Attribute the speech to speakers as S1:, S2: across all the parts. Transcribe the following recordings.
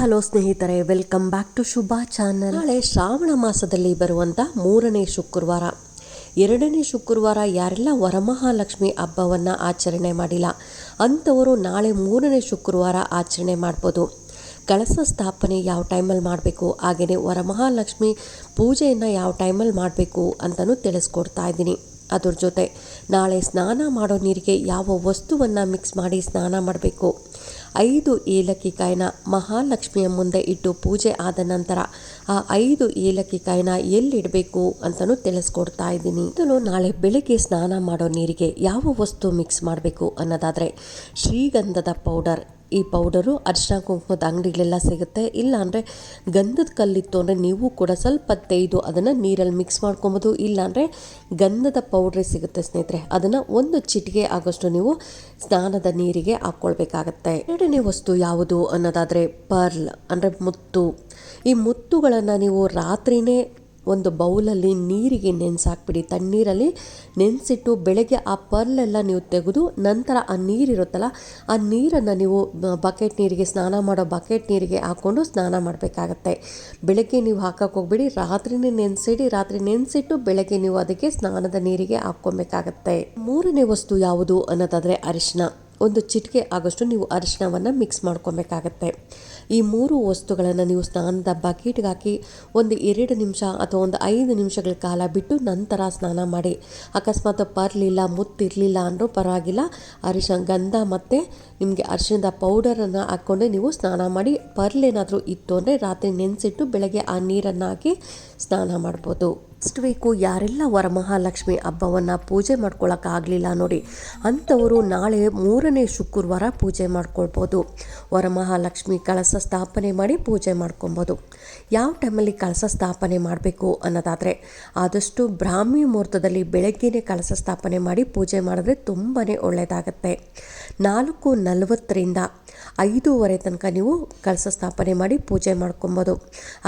S1: Hello ಸ್ನೇಹಿತರೆ, welcome back to Shubha channel. ನಾಳೆ ಶ್ರಾವಣ ಮಾಸದಲ್ಲಿ ಬರುವಂತ ಮೂರನೇ ಶುಕ್ರವಾರ. ಎರಡನೇ ಶುಕ್ರವಾರ ಯಾರೆಲ್ಲ ವರಮಹಾಲಕ್ಷ್ಮಿ ಹಬ್ಬವನ್ನು ಆಚರಣೆ ಮಾಡಿಲ್ಲ, ಅಂಥವರು ನಾಳೆ ಮೂರನೇ ಶುಕ್ರವಾರ ಆಚರಣೆ ಮಾಡ್ಬೋದು. ಕಳಸ ಸ್ಥಾಪನೆ ಯಾವ ಟೈಮಲ್ಲಿ ಮಾಡಬೇಕು ಹಾಗೆಯೇ ವರಮಹಾಲಕ್ಷ್ಮಿ ಪೂಜೆಯನ್ನು ಯಾವ ಟೈಮಲ್ಲಿ ಮಾಡಬೇಕು ಅಂತಲೂ ತಿಳಿಸ್ಕೊಡ್ತಾ ಇದ್ದೀನಿ. ಅದ್ರ ಜೊತೆ ನಾಳೆ ಸ್ನಾನ ಮಾಡೋ ನೀರಿಗೆ ಯಾವ ವಸ್ತುವನ್ನು ಮಿಕ್ಸ್ ಮಾಡಿ ಸ್ನಾನ ಮಾಡಬೇಕು ಐದು ಏಲಕ್ಕಿ ಕಾಯಿನ ಮಹಾಲಕ್ಷ್ಮಿಯ ಮುಂದೆ ಇಟ್ಟು ಪೂಜೆ ಆದ ನಂತರ ಆ ಐದು ಏಲಕ್ಕಿ ಕಾಯಿನ ಎಲ್ಲಿಡಬೇಕು ಅಂತಲೂ ತಿಳಿಸ್ಕೊಡ್ತಾ ಇದ್ದೀನಿ. ಇದನ್ನು ನಾಳೆ ಬೆಳಿಗ್ಗೆ ಸ್ನಾನ ಮಾಡೋ ನೀರಿಗೆ ಯಾವ ವಸ್ತು ಮಿಕ್ಸ್ ಮಾಡಬೇಕು ಅನ್ನೋದಾದರೆ ಶ್ರೀಗಂಧದ ಪೌಡರ್. ಈ ಪೌಡರು ಅರಿಶಿನ ಕುಂಕುಮದ ಅಂಗಡಿಗಳೆಲ್ಲ ಸಿಗುತ್ತೆ. ಇಲ್ಲ ಅಂದರೆ ಗಂಧದ ಕಲ್ಲಿತ್ತು ಅಂದರೆ ನೀವು ಕೂಡ ಸ್ವಲ್ಪ ತೆಯ್ದು ಅದನ್ನು ನೀರಲ್ಲಿ ಮಿಕ್ಸ್ ಮಾಡ್ಕೊಬೋದು. ಇಲ್ಲಾಂದರೆ ಗಂಧದ ಪೌಡ್ರೇ ಸಿಗುತ್ತೆ ಸ್ನೇಹಿತರೆ. ಅದನ್ನು ಒಂದು ಚಿಟಿಕೆ ಆಗೋಷ್ಟು ನೀವು ಸ್ನಾನದ ನೀರಿಗೆ ಹಾಕ್ಕೊಳ್ಬೇಕಾಗತ್ತೆ. ಎರಡನೇ ವಸ್ತು ಯಾವುದು ಅನ್ನೋದಾದರೆ ಪರ್ಲ್ ಅಂದರೆ ಮುತ್ತು. ಈ ಮುತ್ತುಗಳನ್ನು ನೀವು ರಾತ್ರಿನೇ ಒಂದು ಬೌಲಲ್ಲಿ ನೀರಿಗೆ ನೆನೆಸಾಕ್ಬಿಡಿ. ತಣ್ಣೀರಲ್ಲಿ ನೆನೆಸಿಟ್ಟು ಬೆಳಗ್ಗೆ ಆ ಪರ್ಲೆಲ್ಲ ನೀವು ತೆಗೆದು ನಂತರ ಆ ನೀರಿರುತ್ತಲ್ಲ ಆ ನೀರನ್ನು ನೀವು ಬಕೆಟ್ ನೀರಿಗೆ, ಸ್ನಾನ ಮಾಡೋ ಬಕೆಟ್ ನೀರಿಗೆ ಹಾಕ್ಕೊಂಡು ಸ್ನಾನ ಮಾಡಬೇಕಾಗತ್ತೆ. ಬೆಳಗ್ಗೆ ನೀವು ಹಾಕಕ್ಕೆ ಹೋಗ್ಬಿಡಿ. ರಾತ್ರಿನೇ ನೆನೆಸಿಡಿ. ರಾತ್ರಿ ನೆನೆಸಿಟ್ಟು ಬೆಳಗ್ಗೆ ನೀವು ಅದಕ್ಕೆ ಸ್ನಾನದ ನೀರಿಗೆ ಹಾಕ್ಕೊಬೇಕಾಗತ್ತೆ. ಮೂರನೇ ವಸ್ತು ಯಾವುದು ಅನ್ನೋದಾದರೆ ಅರಿಶಿನ. ಒಂದು ಚಿಟಿಕೆ ಆಗೋಷ್ಟು ನೀವು ಅರಿಶಿನವನ್ನು ಮಿಕ್ಸ್ ಮಾಡ್ಕೊಬೇಕಾಗತ್ತೆ. ಈ ಮೂರು ವಸ್ತುಗಳನ್ನು ನೀವು ಸ್ನಾನದ ಬಕೆಟ್ಗೆ ಹಾಕಿ ಒಂದು ಎರಡು ನಿಮಿಷ ಅಥವಾ ಒಂದು ಐದು ನಿಮಿಷಗಳ ಕಾಲ ಬಿಟ್ಟು ನಂತರ ಸ್ನಾನ ಮಾಡಿ. ಅಕಸ್ಮಾತ್ ಪರ್ಲಿಲ್ಲ ಮುತ್ತಿರಲಿಲ್ಲ ಅಂದರೂ ಪರವಾಗಿಲ್ಲ. ಅರಿಶಿನ ಗಂಧ ಮತ್ತು ನಿಮಗೆ ಅರಿಶಿಣದ ಪೌಡರನ್ನು ಹಾಕ್ಕೊಂಡೆ ನೀವು ಸ್ನಾನ ಮಾಡಿ. ಪರ್ಲೇನಾದರೂ ಇತ್ತು ಅಂದರೆ ರಾತ್ರಿ ನೆನೆಸಿಟ್ಟು ಬೆಳಗ್ಗೆ ಆ ನೀರನ್ನು ಹಾಕಿ ಸ್ನಾನ ಮಾಡ್ಬೋದು. ನೆಕ್ಸ್ಟ್ ವೀಕು ಯಾರೆಲ್ಲ ವರಮಹಾಲಕ್ಷ್ಮಿ ಹಬ್ಬವನ್ನು ಪೂಜೆ ಮಾಡ್ಕೊಳ್ಳೋಕ್ಕಾಗಲಿಲ್ಲ ನೋಡಿ, ಅಂಥವರು ನಾಳೆ ಮೂರನೇ ಶುಕ್ರವಾರ ಪೂಜೆ ಮಾಡ್ಕೊಳ್ಬೋದು. ವರಮಹಾಲಕ್ಷ್ಮಿ ಕಳಸ ಸ್ಥಾಪನೆ ಮಾಡಿ ಪೂಜೆ ಮಾಡ್ಕೊಬೋದು ಯಾವ ಟೈಮಲ್ಲಿ ಕಳಸ ಸ್ಥಾಪನೆ ಮಾಡಬೇಕು ಅನ್ನೋದಾದರೆ, ಆದಷ್ಟು ಬ್ರಾಹ್ಮಿ ಮುಹೂರ್ತದಲ್ಲಿ ಬೆಳಗ್ಗೆನೇ ಕಳಸ ಸ್ಥಾಪನೆ ಮಾಡಿ ಪೂಜೆ ಮಾಡಿದ್ರೆ ತುಂಬಾ ಒಳ್ಳೆಯದಾಗತ್ತೆ ನಾಲ್ಕು ನಲವತ್ತರಿಂದ ಐದೂವರೆ ತನಕ ನೀವು ಕಳಸ ಸ್ಥಾಪನೆ ಮಾಡಿ ಪೂಜೆ ಮಾಡ್ಕೊಬೋದು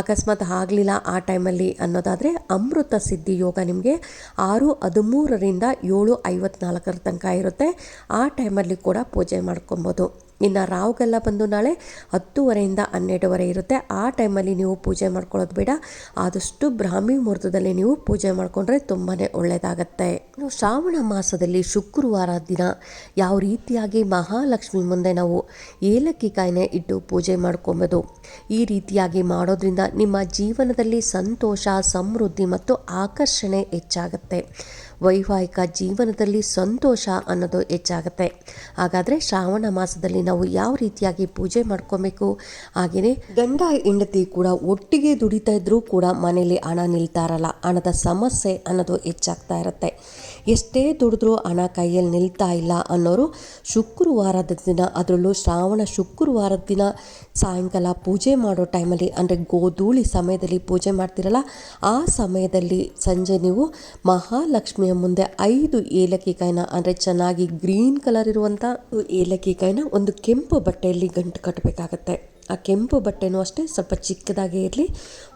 S1: ಅಕಸ್ಮಾತ್ ಆಗಲಿಲ್ಲ ಆ ಟೈಮಲ್ಲಿ ಅನ್ನೋದಾದರೆ ಅಮೃತ ಸಿದ್ಧಿ ಯೋಗ ನಿಮಗೆ ಆರು, ಹದಿಮೂರರಿಂದ ಏಳು, ಐವತ್ನಾಲ್ಕರ ತನಕ ಇರುತ್ತೆ. ಆ ಟೈಮಲ್ಲಿ ಕೂಡ ಪೂಜೆ ಮಾಡ್ಕೊಬೋದು. ಇನ್ನು ರಾವ್ಗೆಲ್ಲ ಬಂದು ನಾಳೆ ಹತ್ತುವರೆಯಿಂದ ಹನ್ನೆರಡುವರೆ ಇರುತ್ತೆ. ಆ ಟೈಮಲ್ಲಿ ನೀವು ಪೂಜೆ ಮಾಡ್ಕೊಳ್ಳೋದು ಬೇಡ. ಆದಷ್ಟು ಬ್ರಾಹ್ಮಿ ಮುಹೂರ್ತದಲ್ಲಿ ನೀವು ಪೂಜೆ ಮಾಡಿಕೊಂಡ್ರೆ ತುಂಬಾ ಒಳ್ಳೆಯದಾಗತ್ತೆ ಇನ್ನು ಶ್ರಾವಣ ಮಾಸದಲ್ಲಿ ಶುಕ್ರವಾರ ದಿನ ಯಾವ ರೀತಿಯಾಗಿ ಮಹಾಲಕ್ಷ್ಮಿ ಮುಂದೆ ನಾವು ಏಲಕ್ಕಿ ಕಾಯಿನೆ ಇಟ್ಟು ಪೂಜೆ ಮಾಡ್ಕೊಬೋದು. ಈ ರೀತಿಯಾಗಿ ಮಾಡೋದ್ರಿಂದ ನಿಮ್ಮ ಜೀವನದಲ್ಲಿ ಸಂತೋಷ, ಸಮೃದ್ಧಿ ಮತ್ತು ಆಕರ್ಷಣೆ ಹೆಚ್ಚಾಗುತ್ತೆ. ವೈವಾಹಿಕ ಜೀವನದಲ್ಲಿ ಸಂತೋಷ ಅನ್ನೋದು ಹೆಚ್ಚಾಗುತ್ತೆ. ಹಾಗಾದರೆ ಶ್ರಾವಣ ಮಾಸದಲ್ಲಿ ನಾವು ಯಾವ ರೀತಿಯಾಗಿ ಪೂಜೆ ಮಾಡ್ಕೋಬೇಕು? ಹಾಗೆಯೇ ಗಂಡ ಹೆಂಡತಿ ಕೂಡ ಒಟ್ಟಿಗೆ ದುಡಿತಾ ಇದ್ರೂ ಕೂಡ ಮನೆಯಲ್ಲಿ ಹಣ ನಿಲ್ತಾ ಇರಲ್ಲ. ಹಣದ ಸಮಸ್ಯೆ ಅನ್ನೋದು ಹೆಚ್ಚಾಗ್ತಾ ಇರುತ್ತೆ. ಎಷ್ಟೇ ದುಡಿದ್ರು ಹಣ ಕೈಯಲ್ಲಿ ನಿಲ್ತಾ ಇಲ್ಲ ಅನ್ನೋರು ಶುಕ್ರವಾರದ ದಿನ, ಅದರಲ್ಲೂ ಶ್ರಾವಣ ಶುಕ್ರವಾರದ ದಿನ, ಸಾಯಂಕಾಲ ಪೂಜೆ ಮಾಡೋ ಟೈಮಲ್ಲಿ, ಅಂದರೆ ಗೋಧೂಳಿ ಸಮಯದಲ್ಲಿ ಪೂಜೆ ಮಾಡ್ತಿರಲ್ಲ, ಆ ಸಮಯದಲ್ಲಿ ಸಂಜೆ ನೀವು ಮಹಾಲಕ್ಷ್ಮಿಯ ಮುಂದೆ ಐದು ಏಲಕ್ಕಿ ಕಾಯಿನ, ಅಂದರೆ ಚೆನ್ನಾಗಿ ಗ್ರೀನ್ ಕಲರ್ ಇರುವಂಥ ಏಲಕ್ಕಿ ಕಾಯಿನ ಒಂದು ಕೆಂಪು ಬಟ್ಟೆಯಲ್ಲಿ ಗಂಟು ಕಟ್ಟಬೇಕಾಗತ್ತೆ. ಆ ಕೆಂಪು ಬಟ್ಟೆನೂ ಅಷ್ಟೇ ಸ್ವಲ್ಪ ಚಿಕ್ಕದಾಗೇ ಇರಲಿ.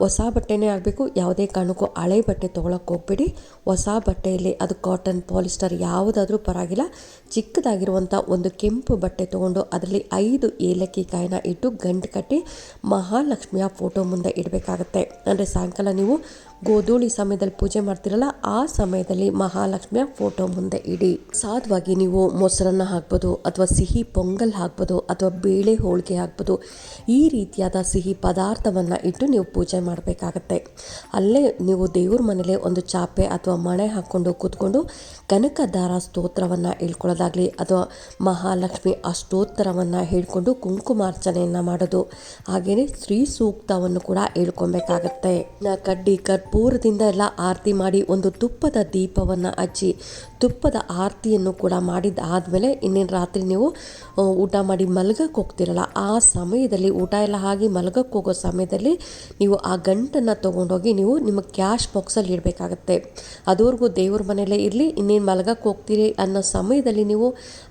S1: ಹೊಸ ಬಟ್ಟೆನೇ ಆಗಬೇಕು. ಯಾವುದೇ ಕಾರಣಕ್ಕೂ ಹಳೆ ಬಟ್ಟೆ ತೊಗೊಳಕ್ಕೆ ಹೋಗ್ಬೇಡಿ. ಹೊಸ ಬಟ್ಟೆಯಲ್ಲಿ ಅದು ಕಾಟನ್ ಪಾಲಿಸ್ಟರ್ ಯಾವುದಾದ್ರೂ ಪರವಾಗಿಲ್ಲ. ಚಿಕ್ಕದಾಗಿರುವಂಥ ಒಂದು ಕೆಂಪು ಬಟ್ಟೆ ತೊಗೊಂಡು ಅದರಲ್ಲಿ ಐದು ಏಲಕ್ಕಿ ಕಾಯಿನ ಇಟ್ಟು ಗಂಟು ಕಟ್ಟಿ ಮಹಾಲಕ್ಷ್ಮಿಯ ಫೋಟೋ ಮುಂದೆ ಇಡಬೇಕಾಗತ್ತೆ. ಅಂದರೆ ಸಾಯಂಕಾಲ ನೀವು ಗೋಧೂಳಿ ಸಮಯದಲ್ಲಿ ಪೂಜೆ ಮಾಡ್ತಿರಲ್ಲ, ಆ ಸಮಯದಲ್ಲಿ ಮಹಾಲಕ್ಷ್ಮಿಯ ಫೋಟೋ ಮುಂದೆ ಇಡಿ. ಸಾಧವಾಗಿ ನೀವು ಮೊಸರನ್ನ ಹಾಕ್ಬೋದು, ಅಥವಾ ಸಿಹಿ ಪೊಂಗಲ್ ಹಾಕ್ಬೋದು, ಅಥವಾ ಬೇಳೆ ಹೋಳಿಗೆ ಹಾಕ್ಬೋದು, ಈ ರೀತಿಯಾದ ಸಿಹಿ ಪದಾರ್ಥವನ್ನು ಇಟ್ಟು ನೀವು ಪೂಜೆ ಮಾಡಬೇಕಾಗತ್ತೆ. ಅಲ್ಲೇ ನೀವು ದೇವ್ರ ಮನೇಲೆ ಒಂದು ಚಾಪೆ ಅಥವಾ ಮಣೆ ಹಾಕ್ಕೊಂಡು ಕೂತ್ಕೊಂಡು ಕನಕದಾರ ಸ್ತೋತ್ರವನ್ನು ಹೇಳ್ಕೊಳ್ಳೋದಾಗಲಿ, ಅಥವಾ ಮಹಾಲಕ್ಷ್ಮಿ ಅಷ್ಟೋತ್ತರವನ್ನು ಹೇಳ್ಕೊಂಡು ಕುಂಕುಮಾರ್ಚನೆಯನ್ನು ಮಾಡೋದು ಹಾಗೆಯೇ ಸ್ತ್ರೀ ಸೂಕ್ತವನ್ನು ಕೂಡ ಹೇಳ್ಕೊಬೇಕಾಗತ್ತೆ ಕಡ್ಡಿ ಕರ್ಪೂರದಿಂದ ಎಲ್ಲ ಆರತಿ ಮಾಡಿ ಒಂದು ತುಪ್ಪದ ದೀಪವನ್ನು ಹಚ್ಚಿ, ತುಪ್ಪದ ಆರತಿಯನ್ನು ಕೂಡ ಮಾಡಿದ ಆದಮೇಲೆ ಇನ್ನೇನು ರಾತ್ರಿ ನೀವು ಊಟ ಮಾಡಿ ಮಲಗಕ್ಕೆ ಹೋಗ್ತಿರಲ್ಲ, ಆ ಸಮಯದಲ್ಲಿ, ಊಟ ಎಲ್ಲ ಆಗಿ ಮಲಗಕ್ಕೆ ಹೋಗೋ ಸಮಯದಲ್ಲಿ ನೀವು ಆ ಗಂಟನ್ನು ತೊಗೊಂಡೋಗಿ ನೀವು ನಿಮ್ಮ ಕ್ಯಾಶ್ ಬಾಕ್ಸಲ್ಲಿ ಇಡಬೇಕಾಗತ್ತೆ. ಅದುವರೆಗೂ ದೇವ್ರ ಮನೆಯಲ್ಲೇ ಇರಲಿ, ಇನ್ನೇನು ಮಲಗಕ್ಕೆ ಹೋಗ್ತೀರಿ ಅನ್ನೋ ಸಮಯದಲ್ಲಿ ನೀವು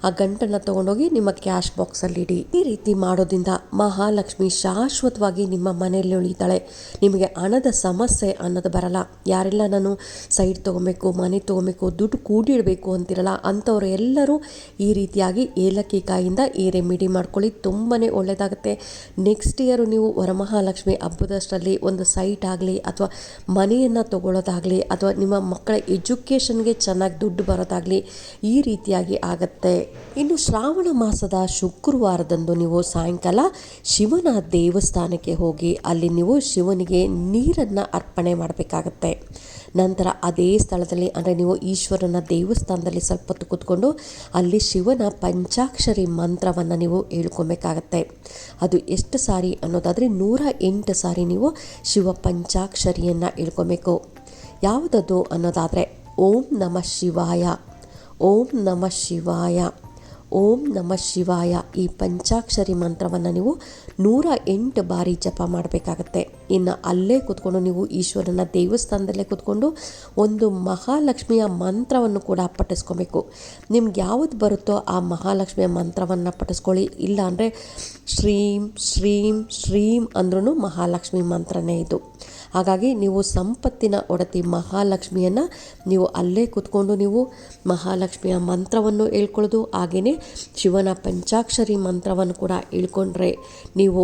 S1: ಆ ಗಂಟನ್ನು ತೊಗೊಂಡೋಗಿ ನಿಮ್ಮ ಕ್ಯಾಶ್ ಬಾಕ್ಸಲ್ಲಿ ಇಡಿ. ಈ ರೀತಿ ಮಾಡೋದ್ರಿಂದ ಮಹಾಲಕ್ಷ್ಮಿ ಶಾಶ್ವತವಾಗಿ ನಿಮ್ಮ ಮನೆಯಲ್ಲಿ ಉಳಿತಾಳೆ. ನಿಮಗೆ ಹಣದ ಸಮಸ್ಯೆ ಅನ್ನೋದು ಅನ್ನೋದು ಬರಲ್ಲ. ಯಾರೆಲ್ಲ ನಾನು ಸೈಡ್ ತೊಗೊಬೇಕು, ಮನೆ ತೊಗೊಬೇಕು, ದುಡ್ಡು ಕೂಡಿಡಬೇಕು ಅಂತಿರಲ್ಲ, ಅಂಥವ್ರು ಎಲ್ಲರೂ ಈ ರೀತಿಯಾಗಿ ಏಲಕ್ಕಿ ಕಾಯಿಂದ ಈ ರೆಮಿಡಿ ಮಾಡ್ಕೊಳ್ಳಿ. ತುಂಬಾ ಒಳ್ಳೆಯದಾಗುತ್ತೆ ನೆಕ್ಸ್ಟ್ ಇಯರು ನೀವು ವರಮಹಾಲಕ್ಷ್ಮಿ ಹಬ್ಬದಷ್ಟರಲ್ಲಿ ಒಂದು ಸೈಟ್ ಆಗಲಿ ಅಥವಾ ಮನೆಯನ್ನು ತಗೊಳ್ಳೋದಾಗಲಿ ಅಥವಾ ನಿಮ್ಮ ಮಕ್ಕಳ ಎಜುಕೇಷನ್ಗೆ ಚೆನ್ನಾಗಿ ದುಡ್ಡು ಬರೋದಾಗಲಿ ಈ ರೀತಿಯಾಗಿ ಆಗುತ್ತೆ. ಇನ್ನು ಶ್ರಾವಣ ಮಾಸದ ಶುಕ್ರವಾರದಂದು ನೀವು ಸಾಯಂಕಾಲ ಶಿವನ ದೇವಸ್ಥಾನಕ್ಕೆ ಹೋಗಿ ಅಲ್ಲಿ ನೀವು ಶಿವನಿಗೆ ನೀರನ್ನು ಅರ್ಪಣೆ ಮಾಡಬೇಕಾಗತ್ತೆ. ನಂತರ ಅದೇ ಸ್ಥಳದಲ್ಲಿ, ಅಂದರೆ ನೀವು ಈಶ್ವರನ ದೇವಸ್ಥಾನದಲ್ಲಿ ಸ್ವಲ್ಪ ಹೊತ್ತು ಕೂತ್ಕೊಂಡು ಅಲ್ಲಿ ಶಿವನ ಪಂಚಾಕ್ಷರಿ ಮಂತ್ರವನ್ನು ನೀವು ಹೇಳ್ಕೊಬೇಕಾಗತ್ತೆ. ಅದು ಎಷ್ಟು ಸಾರಿ ಅನ್ನೋದಾದರೆ ನೂರ ಎಂಟು ಸಾರಿ ನೀವು ಶಿವ ಪಂಚಾಕ್ಷರಿಯನ್ನು ಹೇಳ್ಕೊಬೇಕು. ಯಾವುದದು ಅನ್ನೋದಾದರೆ, ಓಂ ನಮಃ ಶಿವಾಯ. ಓಂ ನಮಃ ಶಿವಾಯ. ಓಂ ನಮಃ ಶಿವಾಯ. ಈ ಪಂಚಾಕ್ಷರಿ ಮಂತ್ರವನ್ನು ನೀವು ನೂರ ಎಂಟು ಬಾರಿ ಜಪ ಮಾಡಬೇಕಾಗತ್ತೆ. ಇನ್ನು ಅಲ್ಲೇ ಕೂತ್ಕೊಂಡು ನೀವು ಈಶ್ವರನ ದೇವಸ್ಥಾನದಲ್ಲೇ ಕೂತ್ಕೊಂಡು ಒಂದು ಮಹಾಲಕ್ಷ್ಮಿಯ ಮಂತ್ರವನ್ನು ಕೂಡ ಪಠಿಸ್ಕೊಬೇಕು. ನಿಮ್ಗೆ ಯಾವುದು ಬರುತ್ತೋ ಆ ಮಹಾಲಕ್ಷ್ಮಿಯ ಮಂತ್ರವನ್ನು ಪಠಿಸ್ಕೊಳ್ಳಿ. ಇಲ್ಲ ಅಂದರೆ ಶ್ರೀಂ ಶ್ರೀಂ ಶ್ರೀಂ ಅಂದ್ರೂ ಮಹಾಲಕ್ಷ್ಮಿ ಮಂತ್ರನೇ ಇದು. ಹಾಗಾಗಿ ನೀವು ಸಂಪತ್ತಿನ ಒಡತಿ ಮಹಾಲಕ್ಷ್ಮಿಯನ್ನು ನೀವು ಅಲ್ಲೇ ಕೂತ್ಕೊಂಡು ನೀವು ಮಹಾಲಕ್ಷ್ಮಿಯ ಮಂತ್ರವನ್ನು ಹೇಳ್ಕೊಳ್ಳೋದು ಹಾಗೆಯೇ ಶಿವನ ಪಂಚಾಕ್ಷರಿ ಮಂತ್ರವನ್ನು ಕೂಡ ಹೇಳ್ಕೊಂಡ್ರೆ ನೀವು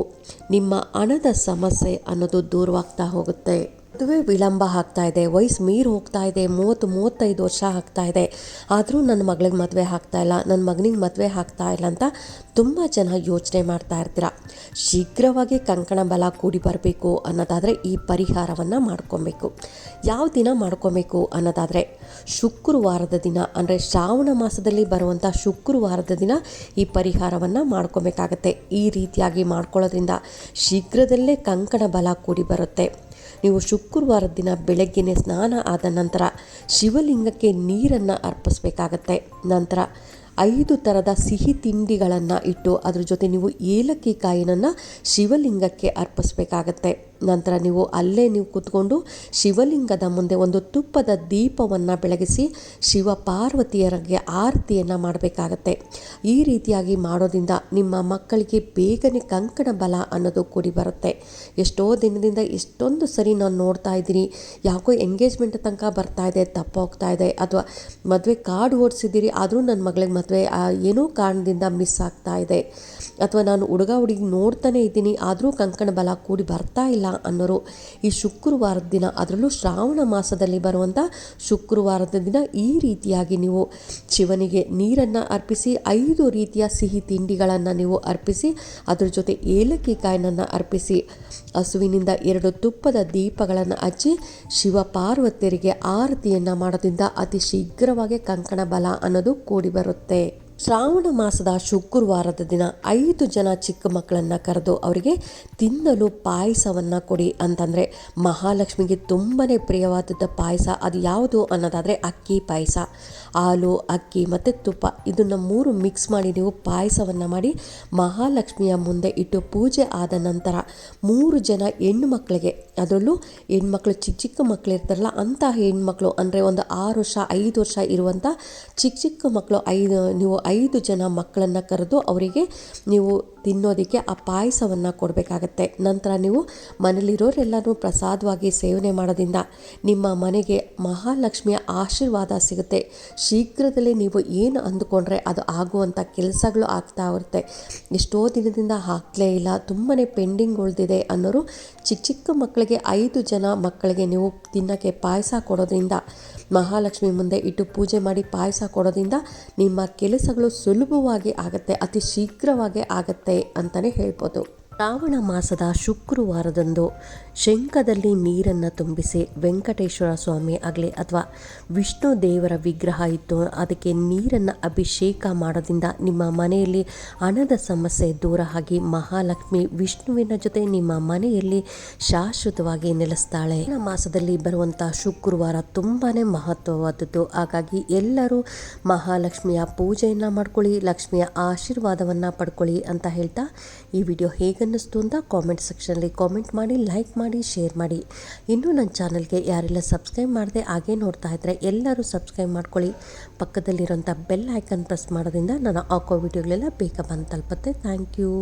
S1: ನಿಮ್ಮ ಹಣದ ಸಮಸ್ಯೆ ಅನ್ನೋದು ದೂರವಾಗ್ತಾ ಹೋಗುತ್ತೆ. ಮದುವೆ ವಿಳಂಬ ಆಗ್ತಾ ಇದೆ, ವಯಸ್ಸು ಮೀರು ಹೋಗ್ತಾ ಇದೆ, ಮೂವತ್ತು, ಮೂವತ್ತೈದು ವರ್ಷ ಆಗ್ತಾ ಇದೆ. ಆದರೂ ನನ್ನ ಮಗಳಿಗೆ ಮದುವೆ ಆಗ್ತಾ ಇಲ್ಲ, ನನ್ನ ಮಗನಿಗೆ ಮದುವೆ ಆಗ್ತಾ ಇಲ್ಲ ಅಂತ ತುಂಬ ಜನ ಯೋಚನೆ ಮಾಡ್ತಾ ಇರ್ತೀರ. ಶೀಘ್ರವಾಗಿ ಕಂಕಣ ಬಲ ಕೂಡಿ ಬರಬೇಕು ಅನ್ನೋದಾದರೆ ಈ ಪರಿಹಾರವನ್ನು ಮಾಡ್ಕೊಬೇಕು. ಯಾವ ದಿನ ಮಾಡ್ಕೊಬೇಕು ಅನ್ನೋದಾದರೆ ಶುಕ್ರವಾರದ ದಿನ, ಅಂದರೆ ಶ್ರಾವಣ ಮಾಸದಲ್ಲಿ ಬರುವಂಥ ಶುಕ್ರವಾರದ ದಿನ ಈ ಪರಿಹಾರವನ್ನು ಮಾಡ್ಕೊಬೇಕಾಗತ್ತೆ. ಈ ರೀತಿಯಾಗಿ ಮಾಡ್ಕೊಳ್ಳೋದ್ರಿಂದ ಶೀಘ್ರದಲ್ಲೇ ಕಂಕಣ ಬಲ ಕೂಡಿ ಬರುತ್ತೆ. ನೀವು ಶುಕ್ರವಾರದ ದಿನ ಬೆಳಗ್ಗೆನೆ ಸ್ನಾನ ಆದ ನಂತರ ಶಿವಲಿಂಗಕ್ಕೆ ನೀರನ್ನು ಅರ್ಪಿಸಬೇಕಾಗತ್ತೆ. ನಂತರ ಐದು ಥರದ ಸಿಹಿ ತಿಂಡಿಗಳನ್ನು ಇಟ್ಟು ಅದ್ರ ಜೊತೆ ನೀವು ಏಲಕ್ಕಿ ಕಾಯಿನನ್ನು ಶಿವಲಿಂಗಕ್ಕೆ ಅರ್ಪಿಸ್ಬೇಕಾಗತ್ತೆ. ನಂತರ ನೀವು ಅಲ್ಲೇ ನೀವು ಕೂತ್ಕೊಂಡು ಶಿವಲಿಂಗದ ಮುಂದೆ ಒಂದು ತುಪ್ಪದ ದೀಪವನ್ನು ಬೆಳಗಿಸಿ ಶಿವ ಪಾರ್ವತಿಯರಿಗೆ ಆರತಿಯನ್ನು ಮಾಡಬೇಕಾಗತ್ತೆ. ಈ ರೀತಿಯಾಗಿ ಮಾಡೋದ್ರಿಂದ ನಿಮ್ಮ ಮಕ್ಕಳಿಗೆ ಬೇಗನೆ ಕಂಕಣ ಬಲ ಅನ್ನೋದು ಕೂಡಿ ಬರುತ್ತೆ. ಎಷ್ಟೋ ದಿನದಿಂದ ಎಷ್ಟೊಂದು ಸರಿ ನಾನು ನೋಡ್ತಾ ಇದ್ದೀನಿ. ಯಾಕೋ ಎಂಗೇಜ್ಮೆಂಟ್ ತನಕ ಬರ್ತಾ ಇದೆ, ತಪ್ಪೋಗ್ತಾ ಇದೆ. ಅಥವಾ ಮದುವೆ ಕಾರ್ಡ್ ಓಡಿಸಿದ್ದೀರಿ, ಆದರೂ ನನ್ನ ಮಗಳಿಗೆ ಮದುವೆ ಏನೋ ಕಾರಣದಿಂದ ಮಿಸ್ ಆಗ್ತಾ ಇದೆ. ಅಥವಾ ನಾನು ಹುಡುಗ ಹುಡುಗಿ ನೋಡ್ತಾನೆ ಇದ್ದೀನಿ, ಆದರೂ ಕಂಕಣ ಬಲ ಕೂಡಿ ಬರ್ತಾ ಇಲ್ಲ. ಅನ್ನೋರು. ಈ ಶುಕ್ರವಾರದ ದಿನ, ಅದರಲ್ಲೂ ಶ್ರಾವಣ ಮಾಸದಲ್ಲಿ ಬರುವಂಥ ಶುಕ್ರವಾರದ ದಿನ ಈ ರೀತಿಯಾಗಿ ನೀವು ಶಿವನಿಗೆ ನೀರನ್ನು ಅರ್ಪಿಸಿ, ಐದು ರೀತಿಯ ಸಿಹಿ ತಿಂಡಿಗಳನ್ನು ನೀವು ಅರ್ಪಿಸಿ, ಅದ್ರ ಜೊತೆ ಏಲಕ್ಕಿ ಕಾಯಿನನ್ನು ಅರ್ಪಿಸಿ, ಹಸುವಿನಿಂದ ಎರಡು ತುಪ್ಪದ ದೀಪಗಳನ್ನು ಹಚ್ಚಿ ಶಿವ ಪಾರ್ವತಿಯರಿಗೆ ಆರತಿಯನ್ನು ಮಾಡೋದ್ರಿಂದ ಅತಿ ಶೀಘ್ರವಾಗಿ ಕಂಕಣ ಬಲ ಅನ್ನೋದು ಕೂಡಿ ಬರುತ್ತೆ. ಶ್ರಾವಣ ಮಾಸದ ಶುಕ್ರವಾರದ ದಿನ ಐದು ಜನ ಚಿಕ್ಕ ಮಕ್ಕಳನ್ನು ಕರೆದು ಅವರಿಗೆ ತಿನ್ನಲು ಪಾಯಸವನ್ನು ಕೊಡಿ ಅಂತಂದರೆ ಮಹಾಲಕ್ಷ್ಮಿಗೆ ತುಂಬಾ ಪ್ರಿಯವಾದದ್ದು ಪಾಯಸ, ಅದು ಯಾವುದು ಅನ್ನೋದಾದರೆ ಅಕ್ಕಿ ಪಾಯಸ. ಹಾಲು, ಅಕ್ಕಿ ಮತ್ತು ತುಪ್ಪ, ಇದನ್ನು ಮೂರು ಮಿಕ್ಸ್ ಮಾಡಿ ನೀವು ಪಾಯಸವನ್ನು ಮಾಡಿ ಮಹಾಲಕ್ಷ್ಮಿಯ ಮುಂದೆ ಇಟ್ಟು ಪೂಜೆ ಆದ ನಂತರ ಮೂರು ಜನ ಹೆಣ್ಣು ಮಕ್ಕಳಿಗೆ, ಅದರಲ್ಲೂ ಹೆಣ್ಮಕ್ಳು ಚಿಕ್ಕ ಚಿಕ್ಕ ಮಕ್ಕಳು ಇರ್ತಾರಲ್ಲ ಅಂತಹ ಹೆಣ್ಮಕ್ಳು, ಅಂದರೆ ಒಂದು ಆರು ವರ್ಷ, ಐದು ವರ್ಷ ಇರುವಂಥ ಚಿಕ್ಕ ಚಿಕ್ಕ ಮಕ್ಕಳು ಐದು, ನೀವು ಐದು ಜನ ಮಕ್ಕಳನ್ನು ಕರೆದು ಅವರಿಗೆ ನೀವು ತಿನ್ನೋದಕ್ಕೆ ಆ ಪಾಯಸವನ್ನು ಕೊಡಬೇಕಾಗತ್ತೆ. ನಂತರ ನೀವು ಮನೇಲಿರೋರೆಲ್ಲರೂ ಪ್ರಸಾದವಾಗಿ ಸೇವನೆ ಮಾಡೋದ್ರಿಂದ ನಿಮ್ಮ ಮನೆಗೆ ಮಹಾಲಕ್ಷ್ಮಿಯ ಆಶೀರ್ವಾದ ಸಿಗುತ್ತೆ. ಶೀಘ್ರದಲ್ಲೇ ನೀವು ಏನು ಅಂದುಕೊಂಡ್ರೆ ಅದು ಆಗುವಂಥ ಕೆಲಸಗಳು ಆಗ್ತಾ ಇರುತ್ತೆ. ಎಷ್ಟೋ ದಿನದಿಂದ ಹಾಕಲೇ ಇಲ್ಲ ತುಂಬಾ ಪೆಂಡಿಂಗ್ ಉಳಿದಿದೆ ಅನ್ನೋರು ಚಿಕ್ಕ ಚಿಕ್ಕ ಮಕ್ಕಳಿಗೆ, ಐದು ಜನ ಮಕ್ಕಳಿಗೆ ನೀವು ತಿನ್ನೋಕ್ಕೆ ಪಾಯಸ ಕೊಡೋದ್ರಿಂದ, ಮಹಾಲಕ್ಷ್ಮಿ ಮುಂದೆ ಇಟ್ಟು ಪೂಜೆ ಮಾಡಿ ಪಾಯಸ ಕೊಡೋದ್ರಿಂದ ನಿಮ್ಮ ಕೆಲಸಗಳು ಸುಲಭವಾಗಿ ಆಗುತ್ತೆ, ಅತಿ ಶೀಘ್ರವಾಗಿ ಆಗುತ್ತೆ. ಅಂತಲೇ ಹೇಳ್ಬೋದು. ಶ್ರಾವಣ ಮಾಸದ ಶುಕ್ರವಾರದಂದು ಶಂಖದಲ್ಲಿ ನೀರನ್ನು ತುಂಬಿಸಿ ವೆಂಕಟೇಶ್ವರ ಸ್ವಾಮಿ ಆಗಲಿ ಅಥವಾ ವಿಷ್ಣು ದೇವರ ವಿಗ್ರಹ ಇತ್ತು, ಅದಕ್ಕೆ ನೀರನ್ನು ಅಭಿಷೇಕ ಮಾಡೋದ್ರಿಂದ ನಿಮ್ಮ ಮನೆಯಲ್ಲಿ ಹಣದ ಸಮಸ್ಯೆ ದೂರ ಆಗಿ ಮಹಾಲಕ್ಷ್ಮಿ ವಿಷ್ಣುವಿನ ಜೊತೆ ನಿಮ್ಮ ಮನೆಯಲ್ಲಿ ಶಾಶ್ವತವಾಗಿ ನೆಲೆಸ್ತಾಳೆ. ಮಾಸದಲ್ಲಿ ಬರುವಂಥ ಶುಕ್ರವಾರ ತುಂಬಾ ಮಹತ್ವವಾದದ್ದು. ಹಾಗಾಗಿ ಎಲ್ಲರೂ ಮಹಾಲಕ್ಷ್ಮಿಯ ಪೂಜೆಯನ್ನು ಮಾಡ್ಕೊಳ್ಳಿ, ಲಕ್ಷ್ಮಿಯ ಆಶೀರ್ವಾದವನ್ನು ಪಡ್ಕೊಳ್ಳಿ ಅಂತ ಹೇಳ್ತಾ ಈ ವಿಡಿಯೋ ಹೇಗನ್ನಿಸ್ತು ಅಂತ ಕಾಮೆಂಟ್ ಸೆಕ್ಷನಲ್ಲಿ ಕಾಮೆಂಟ್ ಮಾಡಿ ಲೈಕ್ ಮಾಡಿ ಶೇರ್ ಮಾಡಿ. ಇನ್ನೂ ನನ್ನ ಚಾನಲ್ಗೆ ಯಾರೆಲ್ಲ ಸಬ್ಸ್ಕ್ರೈಬ್ ಮಾಡದೆ ಹಾಗೆ ನೋಡ್ತಾ ಇದ್ದರೆ ಎಲ್ಲರೂ ಸಬ್ಸ್ಕ್ರೈಬ್ ಮಾಡ್ಕೊಳ್ಳಿ. ಪಕ್ಕದಲ್ಲಿರೋಂಥ ಬೆಲ್ ಐಕನ್ ಪ್ರೆಸ್ ಮಾಡೋದ್ರಿಂದ ನಾನು ಹಾಕೋ ವಿಡಿಯೋಗಳೆಲ್ಲ ಬೇಗ ಬಂದು ತಲುಪುತ್ತೆ. Thank you